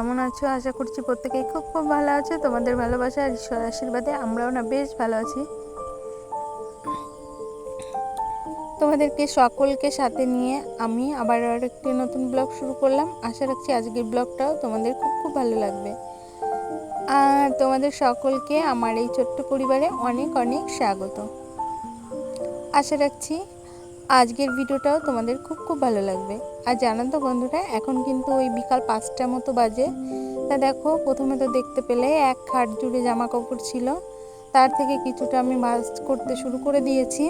কেমন আছো? আশা করছি প্রত্যেকেই খুব খুব ভালো আছে। তোমাদের ভালোবাসা আর ঈশ্বর আশীর্বাদে আমরাও না বেশ ভালো আছি। তোমাদেরকে সকলকে সাথে নিয়ে আমি আবার আর একটি নতুন ব্লগ শুরু করলাম। আশা রাখছি আজকের ব্লগটাও তোমাদের খুব খুব ভালো লাগবে। আর তোমাদের সকলকে আমার এই ছোট্ট পরিবারে অনেক অনেক স্বাগত। আশা রাখছি আজকের ভিডিওটাও তোমাদের খুব খুব ভালো লাগবে। আর জানো তো বন্ধুরা, এখন কিন্তু ওই বিকাল পাঁচটা মতো বাজে। তা দেখো, প্রথমে তো দেখতে পেলে এক খাট জুড়ে জামা কাপড় ছিল। তার থেকে কিছুটা আমি ভাজ করতে শুরু করে দিয়েছি।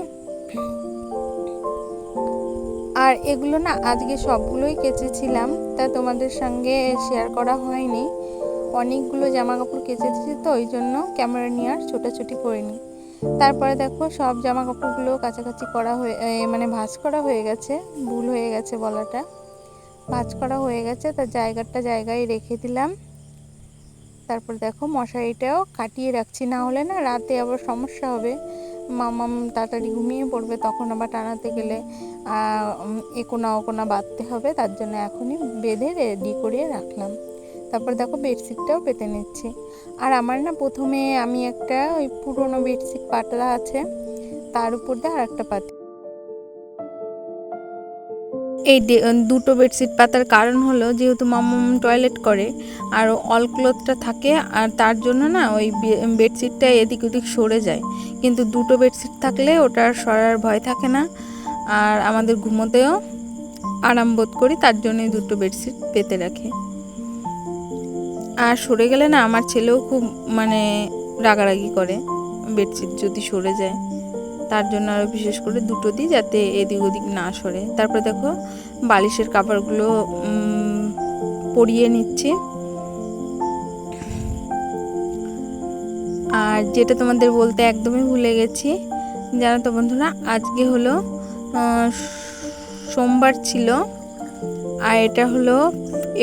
আর এগুলো না আজকে সবগুলোই কেচেছিলাম। তা তোমাদের সঙ্গে শেয়ার করা হয়নি। অনেকগুলো জামা কাপড় কেচেছি তো, ওই জন্য ক্যামেরা নিয়ে আর ছোটাছুটি করিনি। তারপরে দেখো সব জামা কাপড়গুলো কাছাকাছি করা হয়ে মানে ভাঁজ করা হয়ে গেছে, ভুল হয়ে গেছে বলাটা। ভাঁজ করা হয়ে গেছে, তার জায়গাটা জায়গায় রেখে দিলাম। তারপর দেখো মশারিটাও কাটিয়ে রাখছি, না হলে না রাতে আবার সমস্যা হবে। মামাম তাড়াতাড়ি ঘুমিয়ে পড়বে, তখন আবার টানাতে গেলে একোনা ওকোনা বাঁধতে হবে, তার জন্য এখনই বেঁধে রেডি করে রাখলাম। তারপর দেখো বেডশিটটাও পেতে নিচ্ছি। আর আমার না প্রথমে আমি একটা ওই পুরনো বেডশিট পাতলা আছে, তার উপর দিয়ে আর একটা পাতি। এই দুটো বেডশিট পাতার কারণ হলো যেহেতু মামুম টয়লেট করে, আর অল ক্লথটা থাকে, আর তার জন্য না ওই বেডশিটটা এদিক ওদিক সরে যায়। কিন্তু দুটো বেডশিট থাকলে ওটার সরার ভয় থাকে না, আর আমাদের ঘুমোতেও আরাম বোধ করি তার জন্যই দুটো বেডশিট পেতে রাখি। আর সরে গেলে না আমার ছেলেও খুব মানে রাগারাগি করে বেডশিট যদি সরে যায়। তার জন্য আরও বিশেষ করে দুটো দিই যাতে এদিক ওদিক না সরে। তারপর দেখো বালিশের কাপড়গুলো পরিয়ে নিচ্ছি। আর যেটা তোমাদের বলতে একদমই ভুলে গেছি, জানো তো বন্ধুরা, আজকে হলো সোমবার ছিল, আর এটা হলো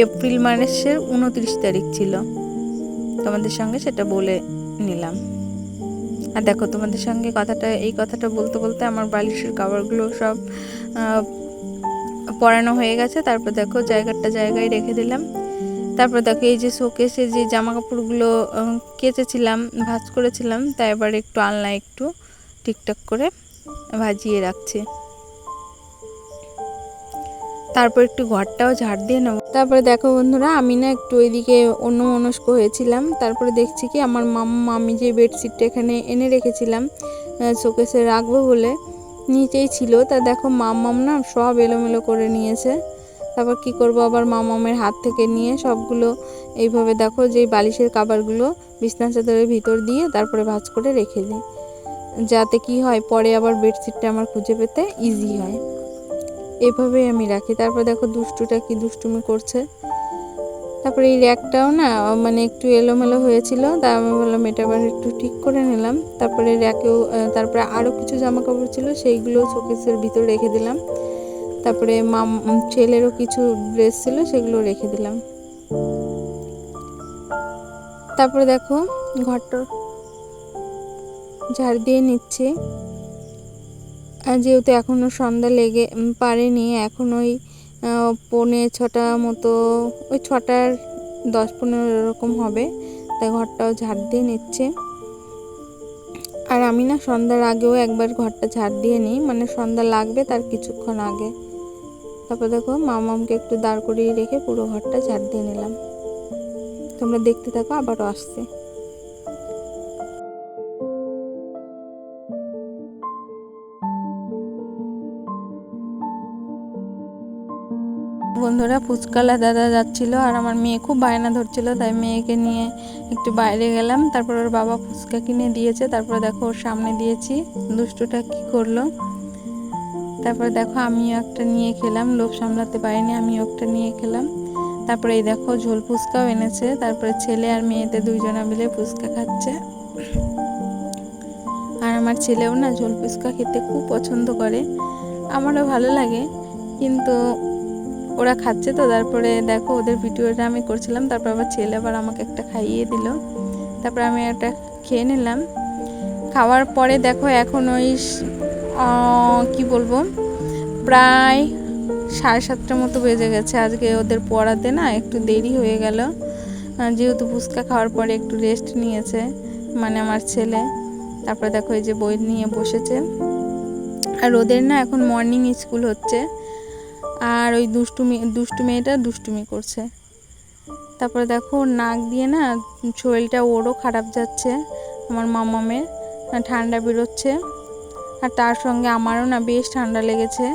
এপ্রিল মাসের উনত্রিশ তারিখ ছিল। তোমাদের সঙ্গে সেটা বলে নিলাম। আর দেখো, তোমাদের সঙ্গে কথাটা, এই কথাটা বলতে বলতে আমার বালিশের কাভারগুলো সব পরানো হয়ে গেছে। তারপর দেখো, জায়গাটা জায়গায় রেখে দিলাম। তারপর দেখো, এই যে শোকেসে যে জামা কাপড়গুলো কেচেছিলাম, ভাজ করেছিলাম, তা এবার একটু আলনা একটু ঠিকঠাক করে ভাজিয়ে রাখছি। তারপর একটু ঘরটাও ঝাড় দিয়ে নেব তারপরে দেখো বন্ধুরা, আমি না একটু ওইদিকে অন্য মনস্ক হয়েছিলাম। তারপরে দেখছি কি, আমার মাম্মা আমি যে বেডশিটটা এখানে এনে রেখেছিলাম শোকেসে রাখব বলে নিচেই ছিল। তা দেখো মাম্মাম না সব এলোমেলো করে নিয়েছে। তারপর কি করব, আবার মামামের হাত থেকে নিয়ে সবগুলো এইভাবে দেখো যে বালিশের কাবারগুলো বিছনা চাদরের ভিতর দিয়ে তারপরে ভাঁজ করে রেখে দিই। যাতে কি হয়, পরে আবার বেডশিটটা আমার খুঁজে পেতে ইজি হয়। এভাবেই আমি রাখি। তারপর দেখো দুষ্টুটা কি দুষ্টুমি করছে। তারপরে এই র্যাকটাও না মানে একটু এলোমেলো হয়েছিল, তা আমি বললাম এটা আবার একটু ঠিক করে নিলাম। তারপরে র্যাকেও তারপরে আরও কিছু জামা কাপড় ছিল সেইগুলো শোকেসের ভিতর রেখে দিলাম। তারপরে মাম, ছেলেরও কিছু ড্রেস ছিল, সেগুলো রেখে দিলাম। তারপরে দেখো ঘরটা ঝাড় দিয়ে নিচ্ছি। যেহেতু এখনও সন্ধ্যা লেগে পারেনি, এখন ওই পৌনে ছটা মতো, ওই ছটার দশ পনেরো এরকম হবে। তাই ঘরটাও ঝাড় দিয়ে নিচ্ছে। আর আমি না সন্ধ্যার আগেও একবার ঘরটা ঝাড় দিয়ে নিই মানে সন্ধ্যা লাগবে তার কিছুক্ষণ আগে। তারপর দেখো মামামকে একটু দাঁড় করিয়ে রেখে পুরো ঘরটা ঝাড় দিয়ে নিলাম। তোমরা দেখতে থাকো, আবারও আসছে। বন্ধুরা ফুচকালা দাদা যাচ্ছিল আর আমার মেয়ে খুব বায়না ধরছিল, তাই মেয়েকে নিয়ে একটু বাইরে গেলাম। তারপর ওর বাবা ফুচকা কিনে দিয়েছে, তারপর দেখো ওর সামনে দিয়েছি, দুষ্টুটা কি করল? তারপরে দেখো আমিও একটা নিয়ে খেলাম, লোভ সামলাতে পারিনি, আমিও একটা নিয়ে খেলাম। তারপরে এই দেখো ঝোল ফুচকাও এনেছে, তারপরে ছেলে আর মেয়েতে দুইজনা মিলে ফুচকা খাচ্ছে। আর আমার ছেলেও না ঝোল ফুচকা খেতে খুব পছন্দ করে, আমারও ভালো লাগে, কিন্তু ওরা খাচ্ছে তো, তারপরে দেখো ওদের ভিডিওটা আমি করছিলাম, তারপর আবার ছেলে আবার আমাকে একটা খাইয়ে দিল। তারপর আমি একটা খেয়ে নিলাম। খাওয়ার পরে দেখো এখন ওই কি বলব, প্রায় সাড়ে সাতটার মতো বেজে গেছে। আজকে ওদের পড়াতে না একটু দেরি হয়ে গেল। যেহেতু ফুচকা খাওয়ার পরে একটু রেস্ট নিয়েছে মানে আমার ছেলে। তারপরে দেখো এই যে বই নিয়ে বসেছে। আর ওদের না এখন মর্নিং স্কুল হচ্ছে। আর ওই দুষ্টুমি, দুষ্টু মেয়েটা দুষ্টুমি করছে। তারপরে দেখো নাক দিয়ে না শরীরটা ওরও খারাপ যাচ্ছে, আমার মামামের ঠান্ডা বেরোচ্ছে। আর তার সঙ্গে আমারও না বেশ ঠান্ডা লেগেছে।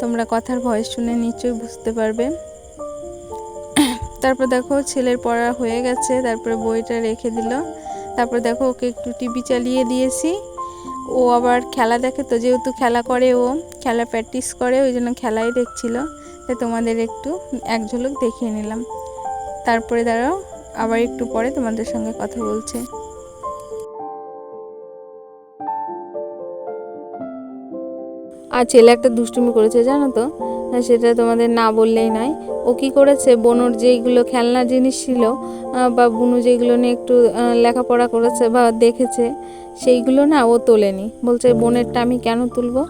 তোমরা কথার ভয়েস শুনে নিশ্চয়ই বুঝতে পারবে। তারপর দেখো ছেলের পড়া হয়ে গেছে, তারপরে বইটা রেখে দিল। তারপর দেখো ওকে একটু টিভি চালিয়ে দিয়েছি। ও আবার খেলা দেখে তো যেহেতু খেলা করে ও, খেলা প্র্যাকটিস করে, ওই জন্য খেলাই দেখছিল। তাই তোমাদের একটু এক ঝলক দেখিয়ে নিলাম। তারপরে দাঁড়াও, আবার একটু পরে তোমাদের সঙ্গে কথা বলছে। আর ছেলে একটা দুষ্টুমি করেছে, জানো তো? সেটা তোমাদের না বললেই নয়। ও কি করেছে? বনুর যেইগুলো খেলনা জিনিস ছিল বা বুনু যেগুলো নিয়ে একটু লেখাপড়া করেছে বা দেখেছে, সেইগুলো না ও তোলেনি। বলছে, বোনেরটা আমি কেন তুলবো?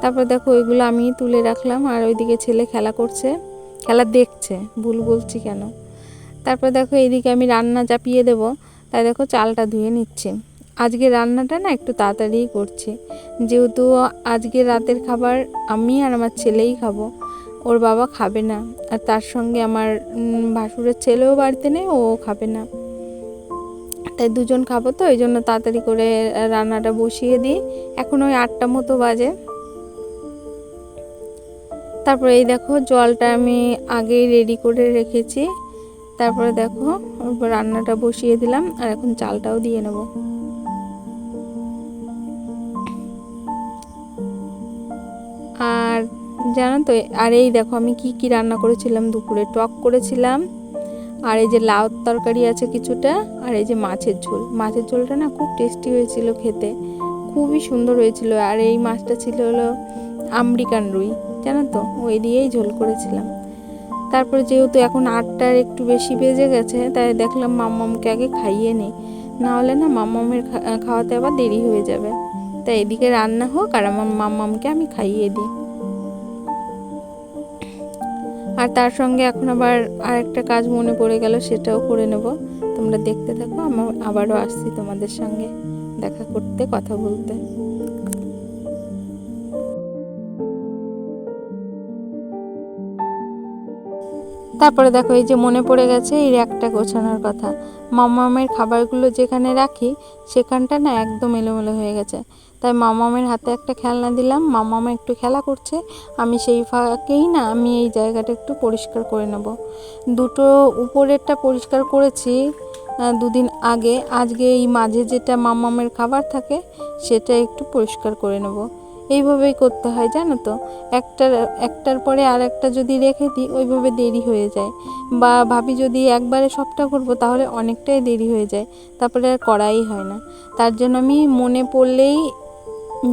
তারপর দেখো, ওইগুলো আমি তুলে রাখলাম আর ওইদিকে ছেলে খেলা করছে, খেলা দেখছে, ভুল বলছি কেন? তারপর দেখো, এইদিকে আমি রান্না চাপিয়ে দেবো, তাই দেখো, চালটা ধুয়ে নিচ্ছি। আজকে রান্নাটা না একটু তাড়াতাড়িই করছি। যেহেতু আজকে রাতের খাবার আমি আর আমার ছেলেই খাব ওর বাবা খাবে না। আর তার সঙ্গে আমার ভাসুরের ছেলেও বাড়িতে নেই, ও খাবে না। তাই দুজন খাব তো, এই জন্য তাড়াতাড়ি করে রান্নাটা বসিয়ে দিই। এখন ওই আটটা মতো বাজে। তারপরে এই দেখো, জলটা আমি আগেই রেডি করে রেখেছি। তারপরে দেখো রান্নাটা বসিয়ে দিলাম, আর এখন চালটাও দিয়ে নেব। আর জানো তো, আর এই দেখো আমি কি কি রান্না করেছিলাম দুপুরে। টক করেছিলাম, আর এই যে লাউ তরকারি আছে কিছুটা, আর এই যে মাছের ঝোল। মাছের ঝোলটা না খুব টেস্টি হয়েছিল খেতে, খুবই সুন্দর হয়েছিল। আর এই মাছটা ছিল হলো আমেরিকান রুই জানো তো, ওই দিয়েই ঝোল করেছিলাম। তারপরে যেহেতু এখন আটটার একটু বেশি বেজে গেছে, তাই দেখলাম মাম্মামকে আগে খাইয়ে নিই। না হলে না মাম্মামের খাওয়াতে আবার দেরি হয়ে যাবে। তাই এদিকে রান্না হোক আর আমার মাম্মামকে আমি খাইয়ে দিই। আর তার সঙ্গে এখন আবার আর একটা কাজ মনে পড়ে গেল, সেটাও করে নেব। তোমরা দেখতে থাকো আমার আবারও আসছি তোমাদের সঙ্গে দেখা করতে, কথা বলতে। তারপরে দেখো এই যে মনে পড়ে গেছে এই র্যাকটা গোছানোর কথা। মামামের খাবারগুলো যেখানে রাখি, সেখানটা না একদম এলোমেলো হয়ে গেছে। তাই মামামের হাতে একটা খেলনা দিলাম, মামামা একটু খেলা করছে, আমি সেই ফাঁকেই না আমি এই জায়গাটা একটু পরিষ্কার করে নেব। দুটো উপরেরটা পরিষ্কার করেছি দুদিন আগে। আজকে এই মাঝে যেটা মামামের খাবার থাকে, সেটা একটু পরিষ্কার করে নেব। এইভাবেই করতে হয়, জানো তো? একটার একটার পরে আর একটা যদি রেখে দিই, ওইভাবে দেরি হয়ে যায়। বা ভাবি যদি একবারে সবটা করব, তাহলে অনেকটাই দেরি হয়ে যায়। তারপরে আর করাই হয় না। তার জন্য আমি মনে পড়লেই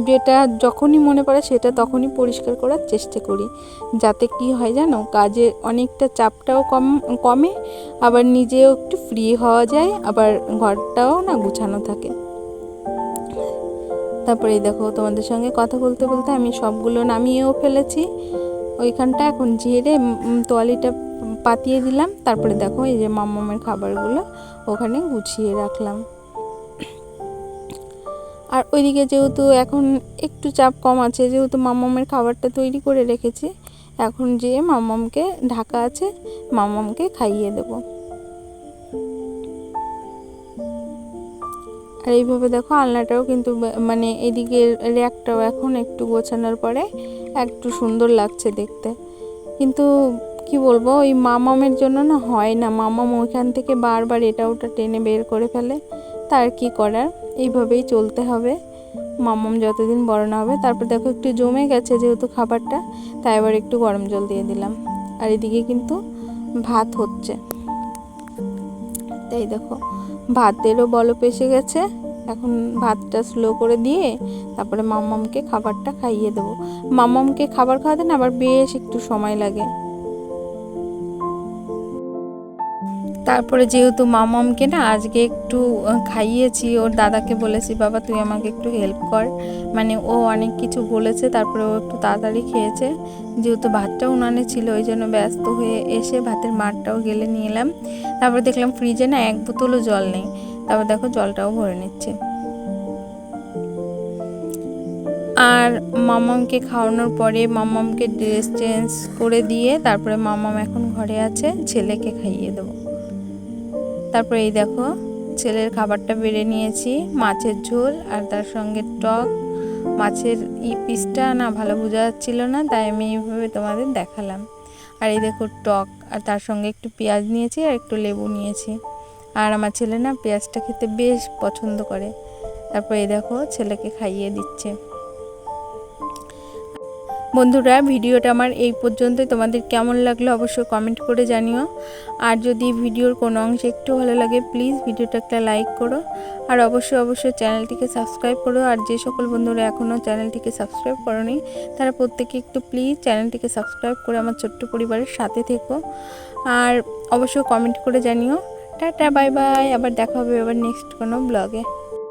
যেটা যখনই মনে পড়ে, সেটা তখনই পরিষ্কার করার চেষ্টা করি। যাতে কি হয় জানো, কাজে অনেকটা চাপটাও কম, কমে, আবার নিজেও একটু ফ্রি হওয়া যায়, আবার ঘরটাও না গুছানো থাকে। তারপরে এই দেখো, তোমাদের সঙ্গে কথা বলতে বলতে আমি সবগুলো নামিয়েও ফেলেছি। ওইখানটা এখন ঝেড়ে তোয়ালিটা পাতিয়ে দিলাম। তারপরে দেখো, এই যে মামামের খাবারগুলো ওখানে গুছিয়ে রাখলাম। আর ওইদিকে যেহেতু এখন একটু চাপ কম আছে, যেহেতু মামামের খাবারটা তৈরি করে রেখেছি, এখন যেয়ে মামামকে ঢাকা আছে মামামকে খাইয়ে দেবো। আর এইভাবে দেখো আলনাটাও কিন্তু মানে এদিকে র্যাকটাও এখন একটু গোছানোর পরে একটু সুন্দর লাগছে দেখতে। কিন্তু কি বলব, ওই মামামের জন্য না হয় না। মামাম ওইখান থেকে বারবার এটা ওটা টেনে বের করে ফেলে। তার কি করার? এইভাবেই চলতে হবে। মামাম যতদিন বড় না হবে, তারপর দেখো একটু জমে গেছে যেহেতু খাবারটা, তাই আবার একটু গরম জল দিয়ে দিলাম। আর এদিকে কিন্তু ভাত হচ্ছে। তাই দেখো ভাতেরও বলপ এসে গেছে। এখন ভাতটা স্লো করে দিয়ে তারপরে মাম্মামকে খাবারটা খাইয়ে দেবো। মাম্মামকে খাবার খাওয়াতে না আবার বেশ একটু সময় লাগে। তারপরে যেহেতু মামামকে না আজকে একটু খাইয়েছি, ওর দাদাকে বলেছি, বাবা, তুই আমাকে একটু হেল্প কর। মানে ও অনেক কিছু বলেছে, তারপরে ও একটু তাড়াতাড়ি খেয়েছে। যেহেতু ভাতটা উনানে ছিল, ওই জন্য ব্যস্ত হয়ে এসে ভাতের মারটাও গেলে নিয়ে এলাম। তারপরে দেখলাম ফ্রিজে না এক বোতলও জল নেই। তারপর দেখো জলটাও ভরে নিচ্ছে। আর মামামকে খাওয়ানোর পরে মামামকে ড্রেস চেঞ্জ করে দিয়ে, তারপরে মামাম এখন ঘরে আছে, ছেলেকে খাইয়ে দেবো। তারপরে এই দেখো, ছেলের খাবারটা বেড়ে নিয়েছি, মাছের ঝোল আর তার সঙ্গে টক। মাছের ই পিসটা না ভালো বোঝা যাচ্ছিল না, তাই আমি এইভাবে তোমাদের দেখালাম। আর এই দেখো টক, আর তার সঙ্গে একটু পেঁয়াজ নিয়েছি আর একটু লেবু নিয়েছি। আর আমার ছেলে না পেঁয়াজটা খেতে বেশ পছন্দ করে। তারপর এই দেখো, ছেলেকে খাইয়ে দিচ্ছে। বন্ধুরা, ভিডিওটা আমার এই পর্যন্তই। তোমাদের কেমন লাগল অবশ্যই কমেন্ট করে জানিও। আর যদি ভিডিওর কোনো অংশ একটু ভালো লাগে প্লিজ ভিডিওটা একটা লাইক করো। আর অবশ্যই অবশ্যই চ্যানেলটিকে সাবস্ক্রাইব করো। আর যে সকল বন্ধুরা এখনও চ্যানেলটিকে সাবস্ক্রাইব করনি, তারা প্রত্যেকে একটু প্লিজ চ্যানেলটিকে সাবস্ক্রাইব করে আমার ছোট্ট পরিবারের সাথে থেকো। আর অবশ্যই কমেন্ট করে জানিও। টাটা বাই বাই আবার দেখা হবে আবার নেক্সট কোনো ব্লগে